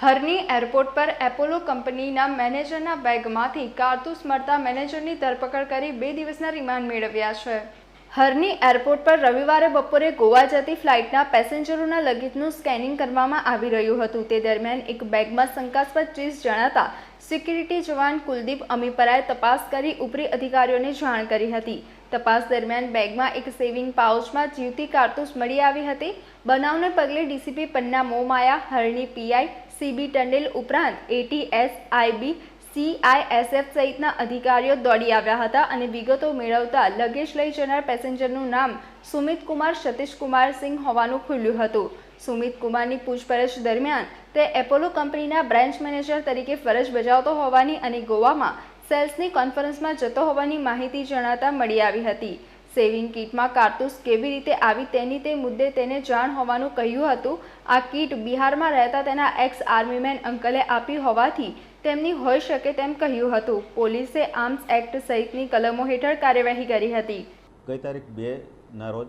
હરની airport પર Apollo કંપનીના મેનેજરના બેગમાંથી કારતૂસ મળતા મેનેજરની ધરપકડ કરી બે દિવસના રિમાન્ડ મેળવ્યા છે. હરની એરપોર્ટ પર રવિવારે બપોરે ગોવા જતી ફ્લાઇટના પેસેન્જરોના લગેજનું સ્કેનિંગ કરવામાં આવી રહ્યું હતું. તે દરમિયાન એક બેગમાં શંકાસ્પદ ચીજ જણાતા સિક્યુરિટી જવાન કુલદીપ અમીપરાએ તપાસ કરી ઉપરી અધિકારીઓને જાણ કરી હતી. તપાસ દરમિયાન બેગમાં એક સેવિંગ પાઉચમાં જીવતી કારતૂસ મળી આવી હતી. બનાવને પગલે DCP Panna Momaya, Harni PI CB Tandel ઉપરાંત એટીએસ, આઈબી, સીઆઈએસએફ સહિતના અધિકારીઓ દોડી આવ્યા હતા અને વિગતો મેળવતા લગેજ લઈ જનાર પેસેન્જરનું નામ સુમિત કુમાર સતીશ સિંહ હોવાનું ખુલ્યું હતું. સુમિત કુમારની પૂછપરછ દરમિયાન તે એપોલો કંપનીના બ્રાન્ચ મેનેજર તરીકે ફરજ બજાવતો હોવાની અને ગોવામાં સેલ્સની કોન્ફરન્સમાં જતો હોવાની માહિતી જણાતા મળી આવી હતી. સેવિંગ કીટમાં કારતૂસ કેવી રીતે આવી તેની તે મુદ્દે તેને જાણ હોવાનું કહ્યું હતું. આ કીટ બિહારમાં રહેતા તેના એક્સ આર્મીમેન અંકલે આપી હોવાથી તેમની હોઈ શકે તેમ કહ્યું હતું. પોલીસે આર્મ્સ એક્ટ સહિતની કલમો હેઠળ કાર્યવાહી કરી હતી. ગઈ તારીખ બેના રોજ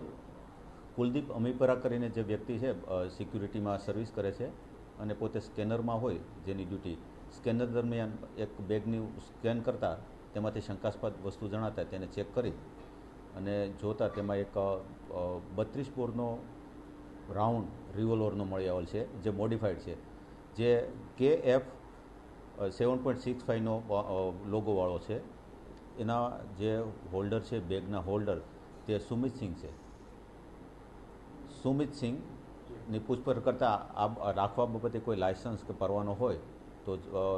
કુલદીપ અમીપરા કરીને જે વ્યક્તિ છે સિક્યુરિટીમાં સર્વિસ કરે છે અને પોતે સ્કેનરમાં હોય જેની ડ્યુટી સ્કેનર દરમિયાન એક બેગની સ્કેન કરતાં તેમાંથી શંકાસ્પદ વસ્તુ જણાતા તેને ચેક કરી અને જોતા તેમાં એક બત્રીસ બોરનો રાઉન્ડ રિવોલ્વરનો મળી આવેલ છે, જે મોડિફાઈડ છે, જે કે એફ સેવન પોઈન્ટ સિક્સ ફાઇવનો લોગોવાળો છે. એના જે હોલ્ડર છે, બેગના હોલ્ડર, તે સુમિત સિંહ છે. સુમિત સિંહની પૂછપરછ કરતાં આ રાખવા બાબતે કોઈ લાયસન્સ કે પરવાનો હોય, તો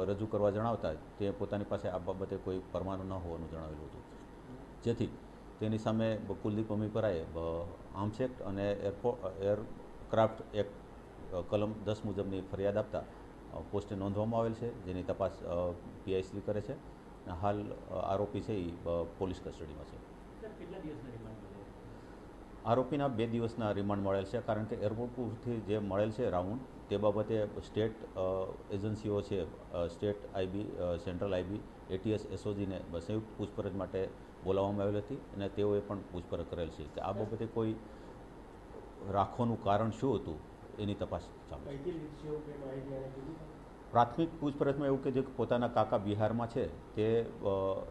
રજૂ કરવા જણાવતા તે પોતાની પાસે આ બાબતે કોઈ પરવાનો ન હોવાનું જણાવેલું હતું. જેથી તેની સામે કુલદીપ અમીપરાએ આર્મ્સ એક્ટ અને એરપોર્ટ એરક્રાફ્ટ એક્ટ કલમ દસ મુજબની ફરિયાદ આપતા પોસ્ટે નોંધવામાં આવેલ છે જેની તપાસ પીઆઈસી કરે છે. અને હાલ આરોપી છે એ પોલીસ કસ્ટડીમાં છે. આરોપીના બે દિવસના રિમાન્ડ મળેલ છે કારણ કે એરપોર્ટ પરથી જે મળેલ છે રાઉન્ડ તે બાબતે સ્ટેટ એજન્સીઓ છે state IB central IB ATS એસઓજીને સંયુક્ત પૂછપરછ માટે બોલાવવામાં આવેલ હતી અને તેઓએ પણ પૂછપરછ કરેલ છે કે આ બાબતે કોઈ રાખવાનું કારણ શું હતું એની તપાસ ચાલુ છે? પ્રાથમિક પૂછપરછમાં એવું કે જે પોતાના કાકા બિહારમાં છે તે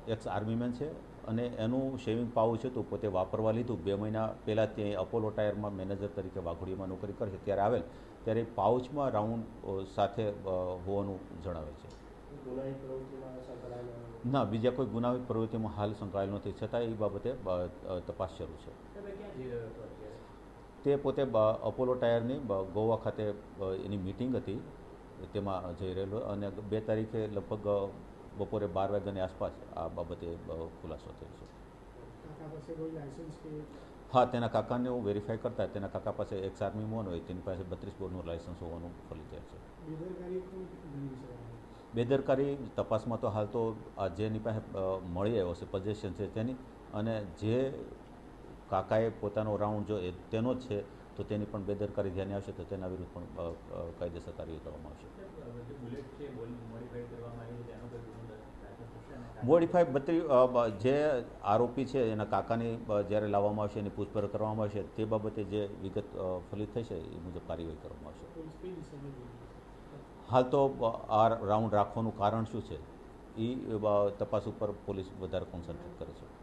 એક્સ આર્મીમેન છે અને એનું શેવિંગ પાઉચ હતું પોતે વાપરવા લીધું. બે મહિના પહેલાં તે અપોલો ટાયરમાં મેનેજર તરીકે વાઘોડીમાં નોકરી કરશે ત્યારે આવેલ ત્યારે પાઉચમાં રાઉન્ડ સાથે હોવાનું જણાવે છે. ના બીજા કોઈ ગુનાહિત પ્રવૃત્તિમાં હાલ સંકળાયેલ નથી. છતાં એ બાબતે તપાસ શરૂ છે. તે પોતે અપોલો ટાયરની ગોવા ખાતે એની મિટિંગ હતી. તેમાં જઈ રહેલો અને બે તારીખે લગભગ બપોરે બાર વાગ્યાની આસપાસ આ બાબતે ખુલાસો થયો છે. હા તેના કાકાને હું વેરીફાઈ કરતા તેના કાકા પાસે એક્સ આર્મી મોન હોય તેની પાસે બત્રીસ બોર્ડનું લાયસન્સ હોવાનું ફલિત છે? બેદરકારી તપાસમાં તો હાલ તો આ જેની પાસે મળી આવ્યો છે પોઝેશન છે તેની અને જે કાકાએ પોતાનો રાઉન્ડ જો એ તેનો જ છે, તો તેની પણ બેદરકારી ધ્યાને આવશે તો તેના વિરુદ્ધ પણ કાયદેસર કાર્યવાહી કરવામાં આવશે. મોડિફાઈ બત્રી જે આરોપી છે, એના કાકાની જ્યારે લાવવામાં આવશે, એની પૂછપરછ કરવામાં આવશે, તે બાબતે જે વિગત ફલિત થશે, એ મુજબ કાર્યવાહી કરવામાં આવશે. હાલ તો આ રાઉન્ડ રાખવાનું કારણ શું છે? એ તપાસ ઉપર પોલીસ વધારે કોન્સન્ટ્રેટ કરે છે.